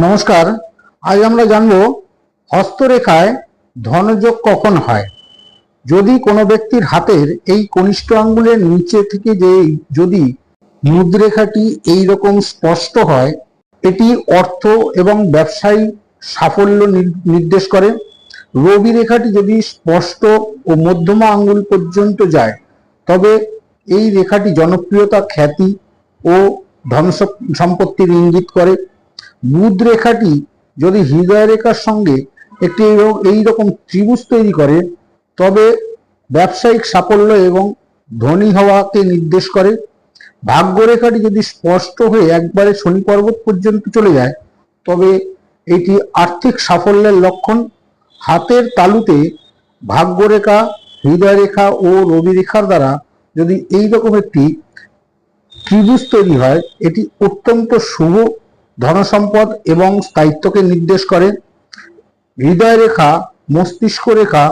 নমস্কার, আজ আমরা জানব হস্তরেখায় ধনযোগ কখন হয়। যদি কোনো ব্যক্তির হাতের এই কনিষ্ঠ আঙ্গুলের নিচে থেকে যে যদি মুদ্রেখাটি এই রকম স্পষ্ট হয়, এটি অর্থ এবং ব্যবসায়ী সাফল্য নির- নির্দেশ করে। রবি রেখাটি যদি স্পষ্ট ও মধ্যমা আঙ্গুল পর্যন্ত যায়, তবে এই রেখাটি জনপ্রিয়তা, খ্যাতি ও ধন সম্পত্তির ইঙ্গিত করে। বুধ রেখাটি যদি হৃদয় রেখার সঙ্গে একটি এই রকম ত্রিভুজ তৈরি করে, তবে ব্যবসায়িক সাফল্য এবং ধনী হওয়াকে নির্দেশ করে। ভাগ্য রেখাটি যদি স্পষ্ট হয়ে একবারে শনি পর্বত পর্যন্ত চলে যায়, তবে এটি আর্থিক সাফল্যের লক্ষণ। হাতের তালুতে ভাগ্যরেখা হৃদয় রেখা ও রবি রেখার দ্বারা যদি এই রকম একটি ত্রিভুজ তৈরি হয়, এটি অত্যন্ত শুভ ধনসম্পদ এবং স্থায়িত্বকে নির্দেশ করে। হৃদয় রেখা মস্তিষ্ক রেখা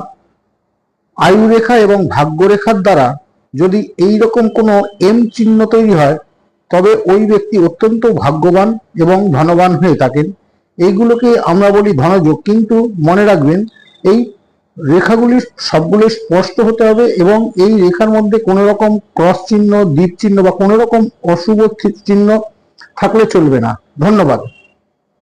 আয়ু রেখা এবং ভাগ্য রেখার দ্বারা যদি এই রকম কোনো এম চিহ্ন তৈরি হয়, তবে ওই ব্যক্তি অত্যন্ত ভাগ্যবান এবং ধনবান হয়ে থাকেন। এইগুলোকে আমরা বলি ধনযোগ। কিন্তু মনে রাখবেন, এই রেখাগুলি সবগুলো স্পষ্ট হতে হবে এবং এই রেখার মধ্যে কোনো রকম ক্রস চিহ্ন, দ্বীপ চিহ্ন বা কোনো রকম অশুভ চিহ্ন থাকলে চলবে না। ধন্যবাদ।